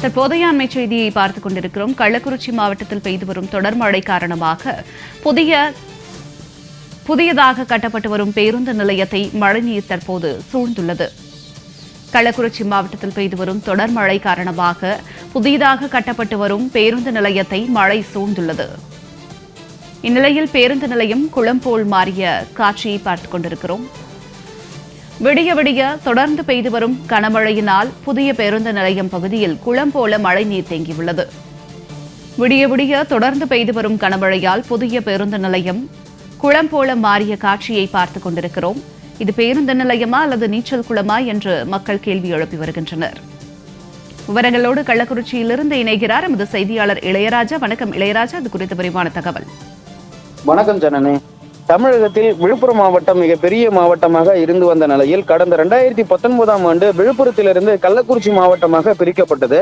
தற்போதைய அண்மை செய்தியை பார்த்துக் கொண்டிருக்கிறோம். கள்ளக்குறிச்சி மாவட்டத்தில் பெய்து வரும் தொடர் மழை காரணமாக புதிய புதியதாக கட்டப்பட்டு வரும் பேருந்து நிலையத்தை மழைநீர் தற்போது சூழ்ந்துள்ளது. கள்ளக்குறிச்சி மாவட்டத்தில் பெய்து வரும் தொடர் மழை காரணமாக புதியதாக கட்டப்பட்டு வரும் பேருந்து நிலையத்தை மழை சூழ்ந்துள்ளது. இந்நிலையில் பேருந்து நிலையம் குளம் போல் மாறிய காட்சியை பார்த்துக் கொண்டிருக்கிறோம். விடிய விடிய தொடர்ந்து பெய்து வரும் கனமழையினால் புதிய பேருந்து நிலையம் பகுதியில் குளம் போல மழை நீர் தேங்கியுள்ளது. விடிய விடிய தொடர்ந்து பெய்து வரும் கனமழையால் புதிய பேருந்து நிலையம் குளம் போல மாறிய காட்சியை பார்த்துக் கொண்டிருக்கிறோம். இது பேருந்து நிலையமா அல்லது நீச்சல் குளமா என்று மக்கள் கேள்வி எழுப்பி வருகின்றனர். விவரங்களோடு கள்ளக்குறிச்சியிலிருந்து இணைகிறார் எமது செய்தியாளர் இளையராஜா. வணக்கம் இளையராஜா. அது குறித்த விரிவான தகவல். வணக்கம் ஜனனே. தமிழகத்தில் விழுப்புரம் மாவட்டம் மிகப்பெரிய மாவட்டமாக இருந்து வந்த நிலையில் கடந்த ரெண்டாயிரத்தி பத்தொன்பதாம் ஆண்டு விழுப்புரத்திலிருந்து கள்ளக்குறிச்சி மாவட்டமாக பிரிக்கப்பட்டது.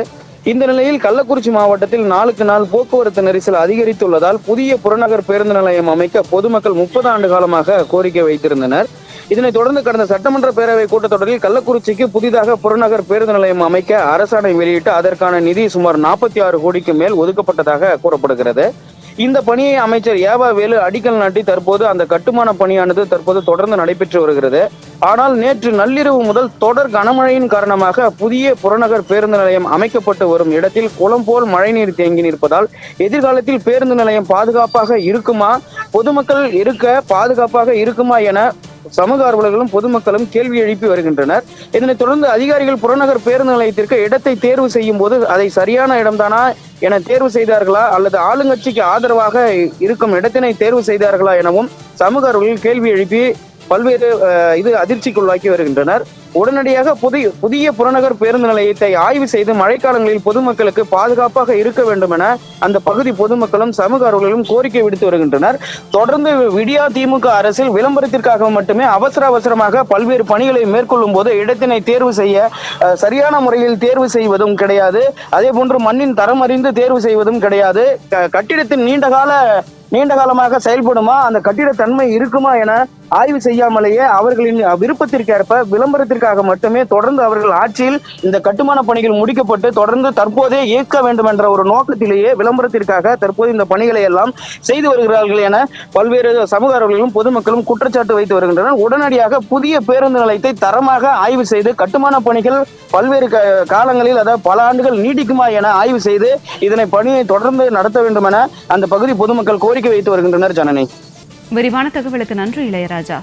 இந்த நிலையில் கள்ளக்குறிச்சி மாவட்டத்தில் நாளுக்கு நாள் போக்குவரத்து நெரிசல் அதிகரித்துள்ளதால் புதிய புறநகர் பேருந்து நிலையம் அமைக்க பொதுமக்கள் முப்பது ஆண்டு காலமாக கோரிக்கை வைத்திருந்தனர். இதனைத் தொடர்ந்து கடந்த சட்டமன்ற பேரவை கூட்டத்தொடரில் கள்ளக்குறிச்சிக்கு புதிதாக புறநகர் பேருந்து நிலையம் அமைக்க அரசாணை வெளியிட்டு அதற்கான நிதி சுமார் நாற்பத்தி ஆறு கோடிக்கு மேல் ஒதுக்கப்பட்டதாக கூறப்படுகிறது. இந்த பணியை அமைச்சர் ஏவா வேலு அடிக்கல் நாட்டி தற்போது அந்த கட்டுமான பணியானது தற்போது தொடர்ந்து நடைபெற்று வருகிறது. ஆனால் நேற்று நள்ளிரவு முதல் தொடர் கனமழையின் காரணமாக புதிய புறநகர் பேருந்து நிலையம் அமைக்கப்பட்டு வரும் இடத்தில் குளம் போல் மழைநீர் தேங்கி நிற்பதால் எதிர்காலத்தில் பேருந்து நிலையம் பாதுகாப்பாக இருக்குமா? பொதுமக்கள் இருக்க பாதுகாப்பாக இருக்குமா என சமூக ஆர்வலர்களும் பொதுமக்களும் கேள்வி எழுப்பி வருகின்றனர். இதனைத் தொடர்ந்து அதிகாரிகள் புறநகர் பேருந்து நிலையத்திற்கு இடத்தை தேர்வு செய்யும் போது அதை சரியான இடம்தானா என தேர்வு செய்தார்களா அல்லது ஆளுங்கட்சிக்கு ஆதரவாக இருக்கும் இடத்தினை தேர்வு செய்தார்களா எனவும் சமூக ஆர்வலர்கள் கேள்வி எழுப்பி பல்வேறு இது அதிர்ச்சிக்குள்ளாக்கி வருகின்றனர். உடனடியாக புதிய புதிய புறநகர் பேருந்து நிலையத்தை ஆய்வு செய்து மழைக்காலங்களில் பொதுமக்களுக்கு பாதுகாப்பாக இருக்க வேண்டும் என அந்த பகுதி பொதுமக்களும் சமூக ஆர்வலர்களும் கோரிக்கை விடுத்து வருகின்றனர். தொடர்ந்து விடியா திமுக அரசில் விளம்பரத்திற்காக மட்டுமே அவசர அவசரமாக பல்வேறு பணிகளை மேற்கொள்ளும் போது இடத்தினை தேர்வு செய்ய சரியான முறையில் தேர்வு செய்வதும் கிடையாது. அதே போன்று மண்ணின் தரம் அறிந்து தேர்வு செய்வதும் கிடையாது. கட்டிடத்தின் நீண்டகால நீண்ட காலமாக செயல்படுமா? அந்த கட்டிட தன்மை இருக்குமா என ஆய்வு செய்யாமலேயே அவர்களின் விருப்பத்திற்கேற்ப விளம்பரத்திற்காக மட்டுமே தொடர்ந்து அவர்கள் ஆட்சியில் இந்த கட்டுமான பணிகள் முடிக்கப்பட்டு தொடர்ந்து தற்போதே இயக்க வேண்டும் என்ற ஒரு நோக்கத்திலேயே விளம்பரத்திற்காக தற்போது இந்த பணிகளை எல்லாம் செய்து வருகிறார்கள் என பல்வேறு சமூக பொதுமக்களும் குற்றச்சாட்டு வைத்து வருகின்றனர். உடனடியாக புதிய பேருந்து நிலையத்தை தரமாக ஆய்வு செய்து கட்டுமான பணிகள் பல்வேறு க- காலங்களில் அதாவது பல ஆண்டுகள் நீடிக்குமா என ஆய்வு செய்து இதனை பணியை தொடர்ந்து நடத்த வேண்டும் என அந்த பகுதி பொதுமக்கள் கோரிக்கை வைத்து வருகின்றனர் ஜனனி. விரிவான தகவலுக்கு நன்றி இளையராஜா.